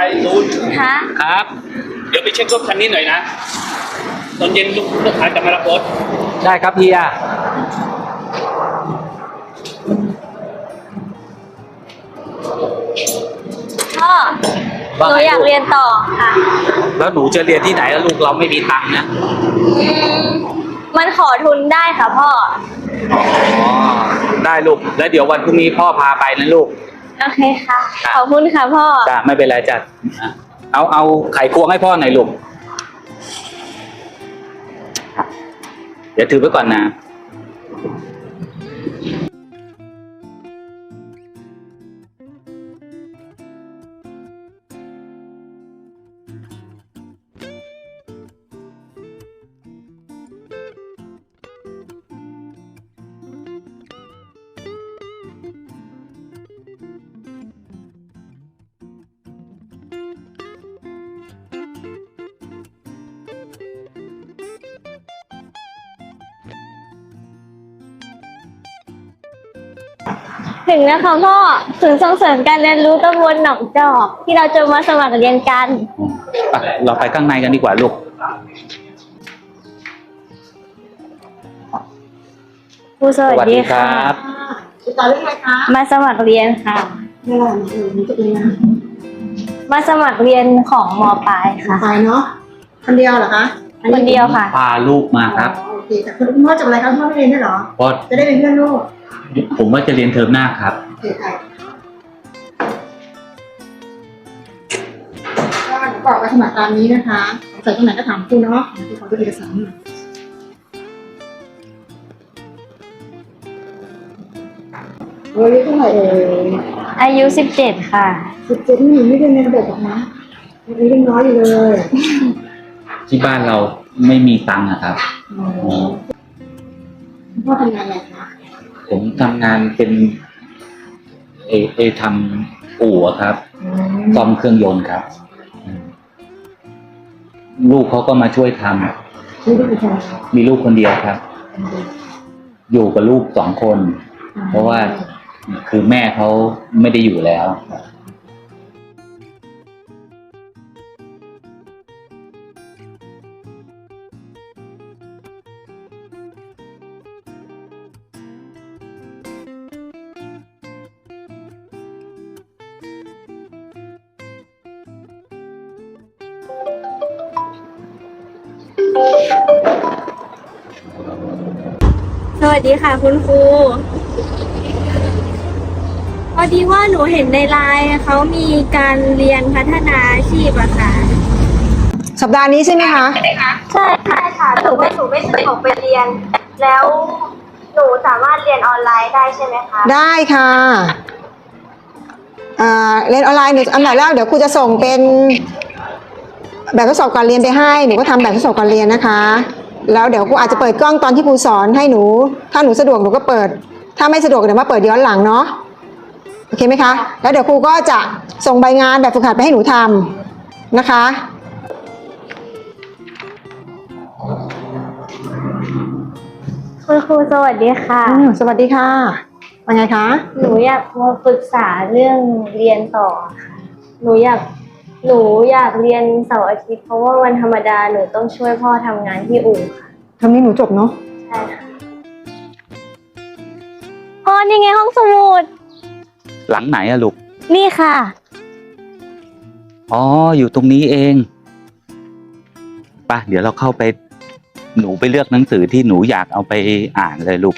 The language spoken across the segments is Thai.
ชัยนูนคะครับ เดี๋ยวไปเช็ครถคันนี้หน่อยนะ ตอนเย็นลูกลูกค้าจะมารับรถได้ครับเฮีย พ่อหว่านูไงอยากลูกเรียนต่อค่ะแล้วหนูจะเรียนที่ไหนแล้วลูกเราไม่มีตังค์นะอืมมันขอทุนได้ค่ะพ่อ อ๋อได้ลูก แล้วเดี๋ยววันพรุ่งนี้พ่อพาไปนะลูก โอเคค่ะครับขอบคุณค่ะพ่อ จ้ะไม่เป็นไรจ้ะอะเอาเอาไข่ควงให้พ่อหน่อยลูก เดี๋ยวถือไว้ก่อนนะ ถึงนะคะพ่อศูนย์ส่งเสริมการเรียนรู้ตำบลหนองจอก ที่เราจะมาสมัครเรียนกัน อะเราไปข้างในกันดีกว่าลูก ครูสวัสดีค่ะบติดต่อเรื่องอะไรคะมาสมัครเรียนค่ะไม่หรอกหนูหนูจะเรียนมาสมัครเรียนของมปลายค่ะ ไปเนาะคนเดียวเหรอคะอัคนเดียวค่ะ พาลูกมาครับ อ๋อโอ เคแต่คุณพ่อจบอะไรครับพ่อไม่เรียนด้วยเหรอ เพราะจะได้เป็นเพื่อนลูกผมว่าจะเรียนเทอมหน้าครับ โอเคค่ะก็หนูบอกไปสมัครตามนี้นะคะสงสัยตรงไหนก็ถามครูเนาะครูขอดูเอกสารหน่อยโอ้ยเท่าไหร่เอ่ยอายุสิบเจ็ดค่ะ สิบเจ็ดนี่หนูไม่เรียนในระบบหรอกนะยังเรียนน้อยอยู่เลย ที่บ้านเราไม่มีตังค์อะครับ อ๋อพ่อทำงานอะไรคะผมทำงานเป็นเอเอทำอู่อะครับซ่อมเครื่องยนต์ครับอืมลูกเขาก็มาช่วยทำไม่ได้ไปทำงานมีลูกคนเดียวครับ อยู่กับลูกสองคน เพราะว่าคือแม่เขาไม่ได้อยู่แล้ว สวัสดีค่ะคุณครู พอดีว่าหนูเห็นในไลน์เขามีการเรียนพัฒนาอาชีพอะค่ะสัปดาห์นี้ใช่ไหมคะ ใช่ค่ะใช่ค่ะหนูไม่หนูไม่สะดวกไปเรียน แล้วหนูสามารถเรียนออนไลน์ได้ใช่ไหมคะได้ค่ะอ่าเรียนออนไลน์หนูอันดับแรกเดี๋ยวครูจะส่งเป็น แบบทดสอบการเรียนไปให้หนูก็ทำแบบทดสอบการเรียนนะคะ แล้วเดี๋ยวครูอาจจะเปิดกล้องตอนที่ครูสอนให้หนู ถ้าหนูสะดวกหนูก็เปิด ถ้าไม่สะดวกเดี๋ยวมาเปิดย้อนหลังเนาะโอเคไหมคะ แล้วเดี๋ยวครูก็จะส่งใบงานแบบฝึกหัดไปให้หนูทำนะคะ คุณครูสวัสดีค่ะอืมสวัสดีค่ะว่าไงคะ หนูอยากมาปรึกษาเรื่องเรียนต่อค่ะ หนูอยาก หนูอยากเรียนเสาร์อาทิตย์เพราะว่าวันธรรมดาหนูต้องช่วยพ่อทำงานที่อู่ค่ะทำนี้หนูจบเนาะ ใช่ค่ะพ่อนี่ไงห้องสมุด หลังไหนอะลูก นี่ค่ะ อ๋อ อยู่ตรงนี้เองไป่ะ เดี๋ยวเราเข้าไป หนูไปเลือกหนังสือที่หนูอยากเอาไปอ่านเลยลูก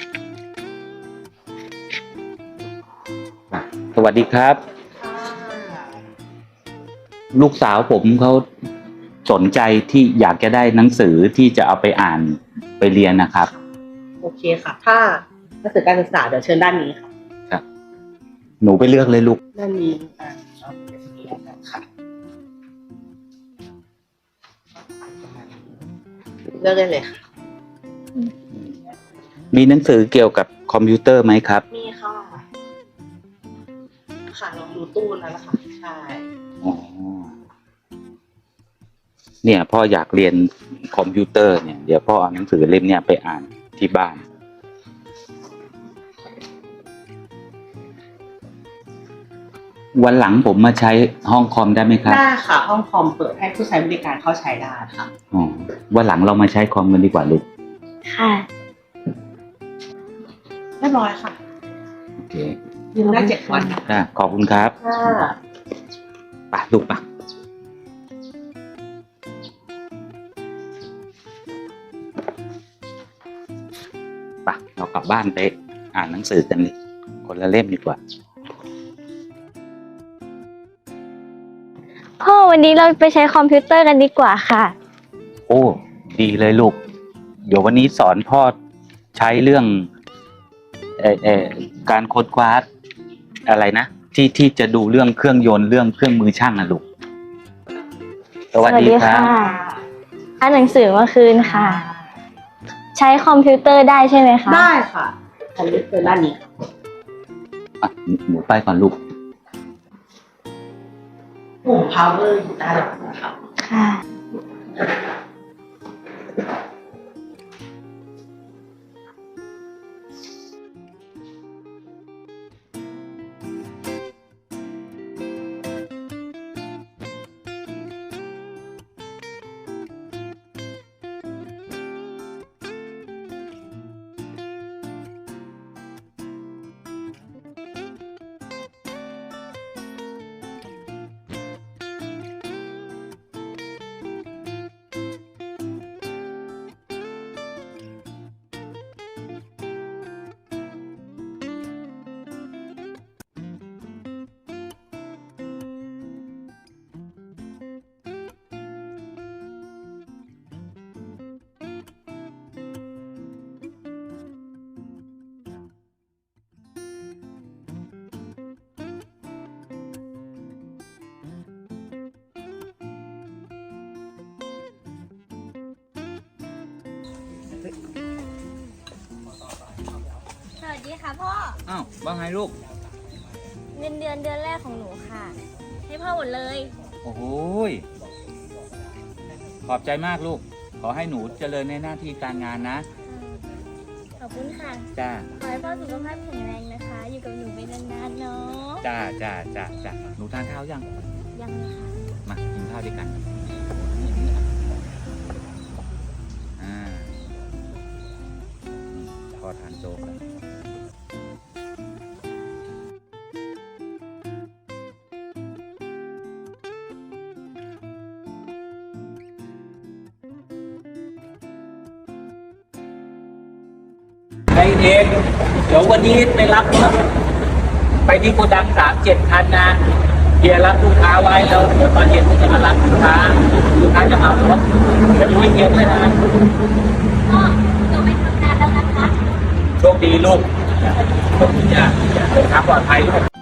อะสวัสดีครับ ลูกสาวผมเขาสนใจที่อยากจะได้หนังสือที่จะเอาไปอ่านไปเรียนนะครับ โอเคค่ะ ถ้าหนังสือการศึกษาเดี๋ยวเชิญด้านนี้ค่ะ หนูไปเลือกเลยลูก ด้านนี้อ่าครับค่ะเลือกได้เลยค่ะ มีหนังสือเกี่ยวกับคอมพิวเตอร์ไหมครับ มีค่ะ ค่ะลองดูตู้นั้นนะคะใช่ อ๋อ เนี่ยพ่ออยากเรียนคอมพิวเตอร์เนี่ยเดี๋ยวพ่อเอาหนังสือเล่มเนี่ยไปอ่านที่บ้าน วันหลังผมมาใช้ห้องคอมได้ไหมครับได้ค่ะ ห้องคอมเปิดให้ผู้ใช้บริการเข้าใช้ได้ค่ะ อ๋อวันหลังเรามาใช้คอมกันดีกว่าลูกค่ะเรียบร้อยค่ะโอเคยืมได้เจ็ดวัน อะขอบคุณครับค่ะ ไปลูกไปไกลับบ้านไปอ่านหนังสือกันเลยคนละเล่มดีกว่า พ่อวันนี้เราไปใช้คอมพิวเตอร์กันดีกว่าค่ะ โอ้ดีเลยลูก เดี๋ยววันนี้สอนพ่อใช้เรื่องเออเออการค้นคว้าอะไรนะที่ที่จะดูเรื่องเครื่องยนต์เรื่องเครื่องมือช่างนะลูก สวัสดีครับอ่านหนังสือเมื่อคืนค่ะ ใช้คอมพิวเตอร์ได้ใช่ไหมคะ ได้ค่ะอันนี้คือด้านนี้ค่ะอะหนูหนูไปก่อนลูก ปุ่ม power อยู่ด้านหลังนะคะค่ะ สวัสดีค่ะพ่อ อ้าวว่าไงลูก เงินเดือนเดือนแรกของหนูค่ะ ให้พ่อหมดเลย โอ้โหยขอบใจมากลูก ขอให้หนูเจริญในหน้าที่การงานนะ ขอบคุณค่ะ จ้า ขอให้พ่อสุขภาพแข็งแรงนะคะ อยู่กับหนูไปนานๆเนาะ จ้าจ้าจ้าจ้าหนูทานข้าวยังยังเลยค่ะ มากินข้าวด้วยกันอ่ โจ๊กแล้วไอเอกเดี๋ยววันนี้ไปรับรถไปที่โกดังสามเจ็ดคันนะเฮียรับลูกค้าไว้แล้วเดี๋ยวตอนเย็นจะมารับลูกค้าลูกค้าจะเหมารถจะดูเย็นเลยนะ โชคดีลูกโชคดีจ้ะดินทางปลอดภัยลูก